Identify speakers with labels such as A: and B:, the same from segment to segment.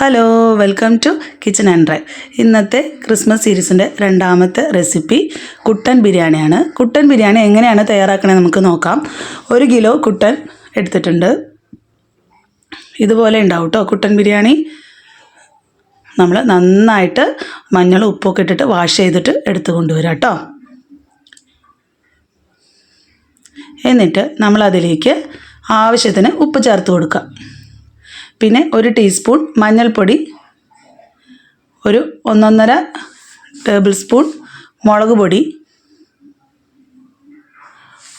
A: Hello welcome to kitchen and drive ഇന്നത്തെ Christmas സീരീസിന്റെ രണ്ടാമത്തെ റെസിപ്പി കുട്ടൻ ബിരിയാണിയാണ്. കുട്ടൻ ബിരിയാണി എങ്ങനെയാണ് തയ്യാറാക്കണത് നമുക്ക് നോക്കാം. ഒരു കിലോ കുട്ടൻ എടുത്തിട്ടുണ്ട്. ഇതുപോലെ ഉണ്ടാവും കേട്ടോ കുട്ടൻ ബിരിയാണി നമ്മൾ നന്നായിട്ട് മഞ്ഞൾ ഉപ്പൊക്കെ ഇട്ടിട്ട് വാഷ് ചെയ്തിട്ട് എടുത്ത് കൊണ്ടുവരാം കേട്ടോ എന്നിട്ട് നമ്മളതിലേക്ക് ആവശ്യത്തിന് ഉപ്പ് ചേർത്ത് കൊടുക്കുക പിന്നെ ഒരു ടീസ്പൂൺ മഞ്ഞൾപ്പൊടി ഒരു ഒന്നൊന്നര ടേബിൾ സ്പൂൺ മുളക് പൊടി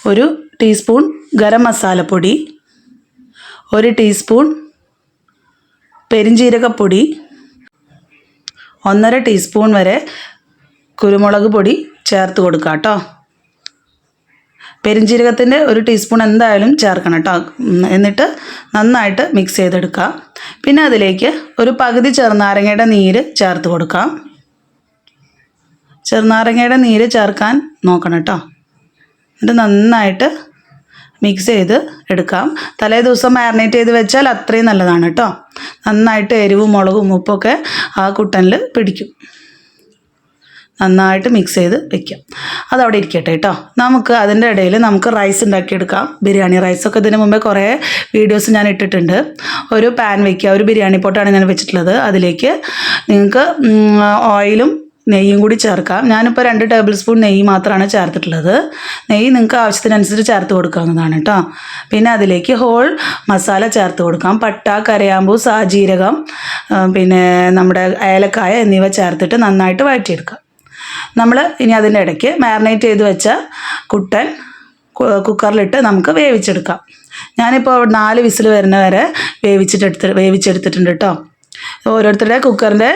A: ഒരു ടീസ്പൂൺ ഗരം മസാലപ്പൊടി ഒരു ടീസ്പൂൺ പെരിഞ്ജീരകപ്പൊടി ഒന്നര ടീസ്പൂൺ വരെ കുരുമുളക് പൊടി ചേർത്ത് കൊടുക്കാം കേട്ടോ പെരിഞ്ജീരകത്തിന്റെ ഒരു ടീസ്പൂൺ എന്തായാലും ചേർക്കണം കേട്ടോ. എന്നിട്ട് നന്നായിട്ട് മിക്സ് ചെയ്തെടുക്കുക. പിന്നെ അതിലേക്ക് ഒരു പകുതി ചെറുനാരങ്ങയുടെ നീര് ചേർത്ത് കൊടുക്കാം. ചെറുനാരങ്ങയുടെ നീര് ചേർക്കാൻ നോക്കണം കേട്ടോ. എന്നിട്ട് നന്നായിട്ട് മിക്സ് ചെയ്ത് എടുക്കാം. തലേ ദിവസം മാരിനേറ്റ് ചെയ്ത് വെച്ചാൽ അത്രയും നല്ലതാണ് കേട്ടോ. നന്നായിട്ട് എരിവും മുളകും ഉപ്പൊക്കെ ആ കുട്ടനിൽ പിടിക്കും. നന്നായിട്ട് മിക്സ് ചെയ്ത് വെക്കാം. അതവിടെ ഇരിക്കട്ടെ കേട്ടോ നമുക്ക് അതിന്റെ ഇടയിൽ നമുക്ക് റൈസ് ഉണ്ടാക്കിയെടുക്കാം. ബിരിയാണി റൈസൊക്കെ ഇതിന് മുമ്പേ കുറേ വീഡിയോസ് ഞാൻ ഇട്ടിട്ടുണ്ട്. ഒരു പാൻ വയ്ക്കുക ഒരു ബിരിയാണി പോട്ടാണ് ഞാൻ വെച്ചിട്ടുള്ളത്. അതിലേക്ക് നിങ്ങൾക്ക് ഓയിലും നെയ്യും കൂടി ചേർക്കാം. ഞാനിപ്പോൾ രണ്ട് ടേബിൾ സ്പൂൺ നെയ്യ് മാത്രമാണ് ചേർത്തിട്ടുള്ളത്. നെയ്യ് നിങ്ങൾക്ക് ആവശ്യത്തിനനുസരിച്ച് ചേർത്ത് കൊടുക്കാവുന്നതാണ് കേട്ടോ പിന്നെ അതിലേക്ക് ഹോൾ മസാല ചേർത്ത് കൊടുക്കാം. പട്ട കരയാമ്പൂ സാജീരകം പിന്നെ നമ്മുടെ ഏലക്കായ എന്നിവ ചേർത്തിട്ട് നന്നായിട്ട് വഴറ്റിയെടുക്കാം. നമ്മൾ ഇനി അതിന്റെ ഇടയ്ക്ക് മാരിനേറ്റ് ചെയ്ത് വെച്ച കുട്ടൻ കുക്കറിലിട്ട് നമുക്ക് വേവിച്ചെടുക്കാം. ഞാനിപ്പോൾ നാല് വിസിൽ വരുന്ന വരെ വേവിച്ചിട്ടെടുത്ത് വേവിച്ചെടുത്തിട്ടുണ്ട് കേട്ടോ. ഓരോരുത്തരുടെ കുക്കറിന്റെ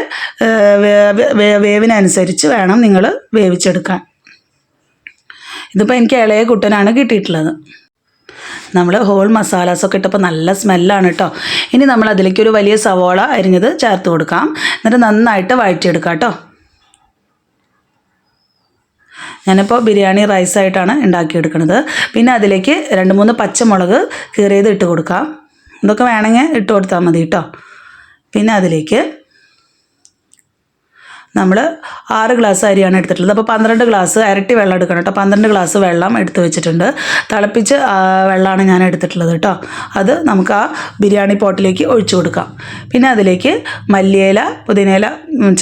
A: വേവിനനുസരിച്ച് വേണം നിങ്ങൾ വേവിച്ചെടുക്കാൻ. ഇതിപ്പോൾ എനിക്ക് ഇളയ കുട്ടനാണ് കിട്ടിയിട്ടുള്ളത്. നമ്മൾ ഹോൾ മസാലാസൊക്കെ ഇട്ടപ്പോൾ നല്ല സ്മെല്ലാണ് കേട്ടോ. ഇനി നമ്മൾ അതിലേക്ക് ഒരു വലിയ സവോള അരിഞ്ഞത് ചേർത്ത് കൊടുക്കാം. എന്നിട്ട് നന്നായിട്ട് വഴറ്റിയെടുക്കാം കേട്ടോ. ഞാനിപ്പോൾ ബിരിയാണി റൈസായിട്ടാണ് ഉണ്ടാക്കിയെടുക്കുന്നത്. പിന്നെ അതിലേക്ക് രണ്ട് മൂന്ന് പച്ചമുളക് കീറിയത് ഇട്ട് കൊടുക്കാം. ഇതൊക്കെ വേണമെങ്കിൽ ഇട്ട് കൊടുത്താൽ മതി കേട്ടോ പിന്നെ അതിലേക്ക് നമ്മൾ ആറ് ഗ്ലാസ് അരിയാണ് എടുത്തിട്ടുള്ളത്. അപ്പോൾ പന്ത്രണ്ട് ഗ്ലാസ് ഇരട്ടി വെള്ളം എടുക്കണം കേട്ടോ പന്ത്രണ്ട് ഗ്ലാസ് വെള്ളം എടുത്ത് വെച്ചിട്ടുണ്ട്. തിളപ്പിച്ച് വെള്ളമാണ് ഞാൻ എടുത്തിട്ടുള്ളത് കേട്ടോ അത് നമുക്ക് ആ ബിരിയാണി പോട്ടിലേക്ക് ഒഴിച്ചു കൊടുക്കാം. പിന്നെ അതിലേക്ക് മല്ലിയില പുതിനയില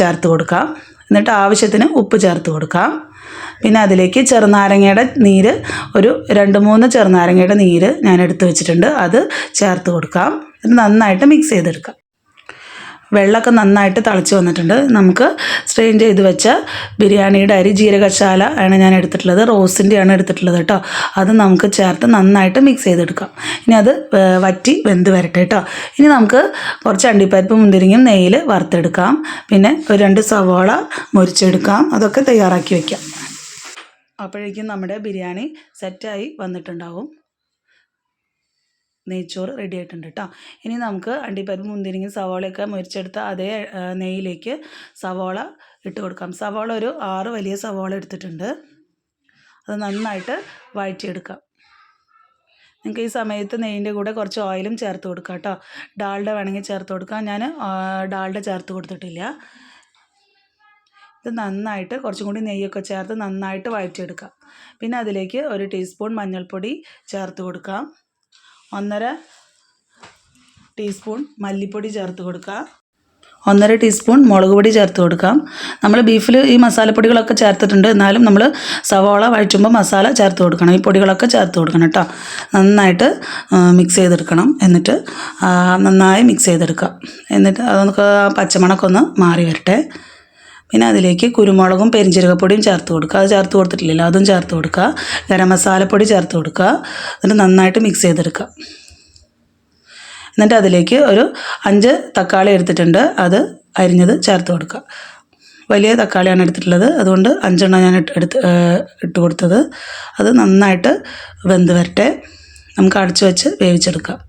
A: ചേർത്ത് കൊടുക്കാം. എന്നിട്ട് ആവശ്യത്തിന് ഉപ്പ് ചേർത്ത് കൊടുക്കാം. പിന്നെ അതിലേക്ക് ചെറുനാരങ്ങയുടെ നീര് ഒരു രണ്ട് മൂന്ന് ചെറുനാരങ്ങയുടെ നീര് ഞാൻ എടുത്തു വെച്ചിട്ടുണ്ട്. അത് ചേർത്ത് കൊടുക്കാം. നന്നായിട്ട് മിക്സ് ചെയ്തെടുക്കാം. വെള്ളമൊക്കെ നന്നായിട്ട് തിളച്ച് വന്നിട്ടുണ്ട്. നമുക്ക് സ്ട്രെയിൻ ചെയ്ത് വെച്ച ബിരിയാണിയുടെ അരി ജീരകശാല ആണ് ഞാൻ എടുത്തിട്ടുള്ളത്. റോസിന്റെ ആണ് എടുത്തിട്ടുള്ളത് കേട്ടോ. അത് നമുക്ക് ചേർത്ത് നന്നായിട്ട് മിക്സ് ചെയ്തെടുക്കാം. ഇനി അത് വറ്റി വെന്ത് വരട്ടെ കേട്ടോ. ഇനി നമുക്ക് കുറച്ച് അണ്ടിപ്പരിപ്പ് മുന്തിരിങ്ങയും നെയ്യിൽ വറുത്തെടുക്കാം. പിന്നെ ഒരു രണ്ട് സവോള മുരിച്ചെടുക്കാം. അതൊക്കെ തയ്യാറാക്കി വയ്ക്കാം അപ്പോഴേക്കും നമ്മുടെ ബിരിയാണി സെറ്റായി വന്നിട്ടുണ്ടാവും. നെയ്ച്ചോറ് റെഡി ആയിട്ടുണ്ട് കേട്ടോ ഇനി നമുക്ക് അണ്ടിപ്പരിപ്പ് മുന്തിരിങ്ങ സവാളയൊക്കെ മുരിച്ചെടുത്ത അതേ നെയ്യിലേക്ക് സവാള ഇട്ട് കൊടുക്കാം. സവാള ഒരു ആറ് വലിയ സവാള എടുത്തിട്ടുണ്ട്. അത് നന്നായിട്ട് വഴറ്റിയെടുക്കാം. നിങ്ങൾക്ക് ഈ സമയത്ത് നെയ്യിന്റെ കൂടെ കുറച്ച് ഓയിലും ചേർത്ത് കൊടുക്കാം കേട്ടോ ഡാൾഡ വേണമെങ്കിൽ ചേർത്ത് കൊടുക്കാം. ഞാൻ ഡാൾഡ ചേർത്ത് കൊടുത്തിട്ടില്ല. ഇത് നന്നായിട്ട് കുറച്ചും കൂടി നെയ്യൊക്കെ ചേർത്ത് നന്നായിട്ട് വഴറ്റിയെടുക്കാം. പിന്നെ അതിലേക്ക് ഒരു ടീസ്പൂൺ മഞ്ഞൾപ്പൊടി ചേർത്ത് കൊടുക്കാം. ഒന്നര ടീസ്പൂൺ മല്ലിപ്പൊടി ചേർത്ത് കൊടുക്കുക ഒന്നര ടീസ്പൂൺ മുളക് പൊടി ചേർത്ത് കൊടുക്കാം. നമ്മൾ ബീഫിൽ ഈ മസാലപ്പൊടികളൊക്കെ ചേർത്തിട്ടുണ്ട്. എന്നാലും നമ്മൾ സവാള വഴറ്റുമ്പോൾ മസാല ചേർത്ത് കൊടുക്കണം. ഈ പൊടികളൊക്കെ ചേർത്ത് കൊടുക്കണം കേട്ടോ. നന്നായിട്ട് മിക്സ് ചെയ്തെടുക്കണം. എന്നിട്ട് നന്നായി മിക്സ് ചെയ്തെടുക്കാം. എന്നിട്ട് അതൊക്കെ പച്ചമണക്കൊന്ന് മാറി വരട്ടെ. പിന്നെ അതിലേക്ക് കുരുമുളകും പെരിഞ്ചീരകപ്പൊടിയും ചേർത്ത് കൊടുക്കുക. അത് ചേർത്ത് കൊടുത്തിട്ടില്ലല്ലോ അതും ചേർത്ത് കൊടുക്കുക. ഗരം മസാലപ്പൊടി ചേർത്ത് കൊടുക്കുക. എന്നിട്ട് നന്നായിട്ട് മിക്സ് ചെയ്തെടുക്കുക. എന്നിട്ട് അതിലേക്ക് ഒരു അഞ്ച് തക്കാളി എടുത്തിട്ടുണ്ട്. അത് അരിഞ്ഞത് ചേർത്ത് കൊടുക്കുക. വലിയ തക്കാളിയാണ് എടുത്തിട്ടുള്ളത്. അതുകൊണ്ട് അഞ്ചെണ്ണം ഞാൻ എടുത്ത് ഇട്ട് കൊടുത്തത്. അത് നന്നായിട്ട് വെന്ത് വരട്ടെ. നമുക്ക് അടച്ചു വെച്ച് വേവിച്ചെടുക്കാം.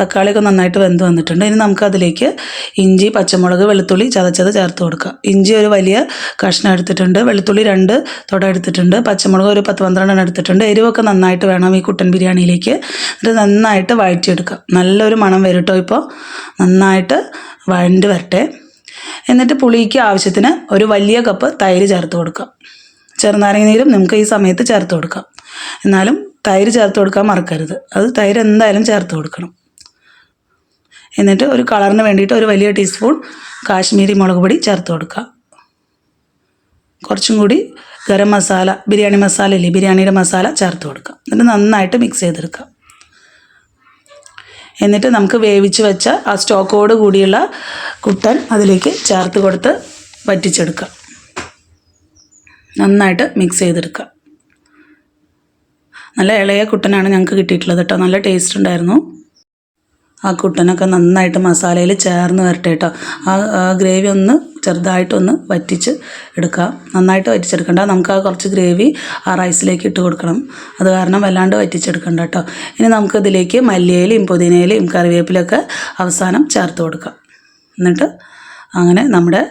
A: തക്കാളിയൊക്കെ നന്നായിട്ട് വെന്ത് വന്നിട്ടുണ്ട്. ഇനി നമുക്കതിലേക്ക് ഇഞ്ചി പച്ചമുളക് വെളുത്തുള്ളി ചതച്ചത് ചേർത്ത് കൊടുക്കുക ഇഞ്ചി ഒരു വലിയ കഷ്ണം എടുത്തിട്ടുണ്ട്. വെളുത്തുള്ളി രണ്ട് തുട എടുത്തിട്ടുണ്ട്. പച്ചമുളക് ഒരു പത്ത് പന്ത്രണ്ടെണ്ണം എടുത്തിട്ടുണ്ട്. എരിവൊക്കെ നന്നായിട്ട് വേണം ഈ കുട്ടൻ ബിരിയാണിയിലേക്ക്. ഇത് നന്നായിട്ട് വഴറ്റിയെടുക്കാം. നല്ലൊരു മണം വരും കേട്ടോ ഇപ്പോൾ. നന്നായിട്ട് വഴണ്ട് വരട്ടെ. എന്നിട്ട് പുളിക്ക് ആവശ്യത്തിന് ഒരു വലിയ കപ്പ് തൈര് ചേർത്ത് കൊടുക്കുക ചെറുനാരങ്ങ നീരും നമുക്ക് ഈ സമയത്ത് ചേർത്ത് കൊടുക്കാം. എന്നാലും തൈര് ചേർത്ത് കൊടുക്കാൻ മറക്കരുത്. അത് തൈര് എന്തായാലും ചേർത്ത് കൊടുക്കണം. എന്നിട്ട് ഒരു കളറിന് വേണ്ടിയിട്ട് ഒരു വലിയ ടീസ്പൂൺ കാശ്മീരി മുളക് പൊടി ചേർത്ത് കൊടുക്കുക. കുറച്ചും കൂടി ഗരം മസാല ബിരിയാണി മസാല ഇല്ലേ ബിരിയാണിയുടെ മസാല ചേർത്ത് കൊടുക്കുക. എന്നിട്ട് നന്നായിട്ട് മിക്സ് ചെയ്തെടുക്കുക. എന്നിട്ട് നമുക്ക് വേവിച്ച് വെച്ച ആ സ്റ്റോക്കോട് കൂടിയുള്ള കുട്ടൻ അതിലേക്ക് ചേർത്ത് കൊടുത്ത് വറ്റിച്ചെടുക്കുക. നന്നായിട്ട് മിക്സ് ചെയ്തെടുക്കുക. നല്ല ഇളയ കുട്ടനാണ് ഞങ്ങൾക്ക് കിട്ടിയിട്ടുള്ളത് കേട്ടോ. നല്ല ടേസ്റ്റ് ഉണ്ടായിരുന്നു. ആ കുട്ടനൊക്കെ നന്നായിട്ട് മസാലയിൽ ചേർന്ന് വരട്ടെ കേട്ടോ ആ ഗ്രേവി ഒന്ന് ചെറുതായിട്ടൊന്ന് വറ്റിച്ച് എടുക്കുക നന്നായിട്ട് വറ്റിച്ചെടുക്കണ്ട. നമുക്ക് ആ കുറച്ച് ഗ്രേവി ആ റൈസിലേക്ക് ഇട്ട് കൊടുക്കണം. അത് കാരണം വല്ലാണ്ട് വറ്റിച്ചെടുക്കണ്ട കേട്ടോ ഇനി നമുക്ക് ഇതിലേക്ക് മല്ലിയിലയും പുതിനയിലയും കറിവേപ്പിലൊക്കെ അവസാനം ചേർത്ത് കൊടുക്കാം. എന്നിട്ട് അങ്ങനെ നമ്മുടെ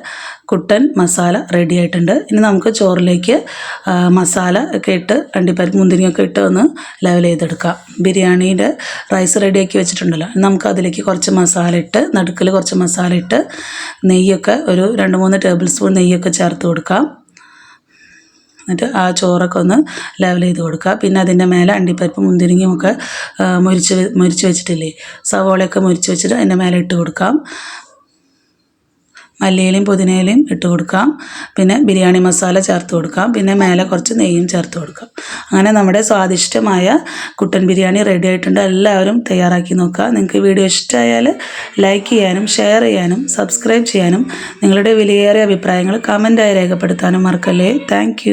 A: കുട്ടൻ മസാല റെഡി ആയിട്ടുണ്ട്. ഇനി നമുക്ക് ചോറിലേക്ക് മസാല ഒക്കെ ഇട്ട് അണ്ടിപ്പരിപ്പ് മുന്തിരിയൊക്കെ ഇട്ട് ഒന്ന് ലെവൽ ചെയ്തെടുക്കാം. ബിരിയാണിയുടെ റൈസ് റെഡിയാക്കി വെച്ചിട്ടുണ്ടല്ലോ. നമുക്ക് അതിലേക്ക് കുറച്ച് മസാല ഇട്ട് നടുക്കിൽ കുറച്ച് മസാല ഇട്ട് നെയ്യൊക്കെ ഒരു രണ്ട് മൂന്ന് ടേബിൾ സ്പൂൺ നെയ്യൊക്കെ ചേർത്ത് കൊടുക്കാം. എന്നിട്ട് ആ ചോറൊക്കെ ഒന്ന് ലെവൽ ചെയ്ത് കൊടുക്കുക. പിന്നെ അതിന്റെ മേലെ അണ്ടിപ്പരിപ്പ് മുന്തിരിങ്ങയും ഒക്കെ ആ, മുരിച്ച് മുരിച്ച് വെച്ചിട്ടില്ലേ? സവോളയൊക്കെ മുരിച്ച് വെച്ചിട്ട് അതിന്റെ മേലെ ഇട്ട് കൊടുക്കാം. മല്ലിയിലയും പുതിനയിലയും ഇട്ട് കൊടുക്കാം. പിന്നെ ബിരിയാണി മസാല ചേർത്ത് കൊടുക്കാം. പിന്നെ മേലെ കുറച്ച് നെയ്യും ചേർത്ത് കൊടുക്കാം. അങ്ങനെ നമ്മുടെ സ്വാദിഷ്ടമായ കുട്ടൻ ബിരിയാണി റെഡി ആയിട്ടുണ്ട്. എല്ലാവരും തയ്യാറാക്കി നോക്കുക. നിങ്ങൾക്ക് വീഡിയോ ഇഷ്ടമായാൽ ലൈക്ക് ചെയ്യാനും ഷെയർ ചെയ്യാനും സബ്സ്ക്രൈബ് ചെയ്യാനും നിങ്ങളുടെ വിലയേറിയ അഭിപ്രായങ്ങൾ കമന്റായി രേഖപ്പെടുത്താനും മറക്കല്ലേ. താങ്ക്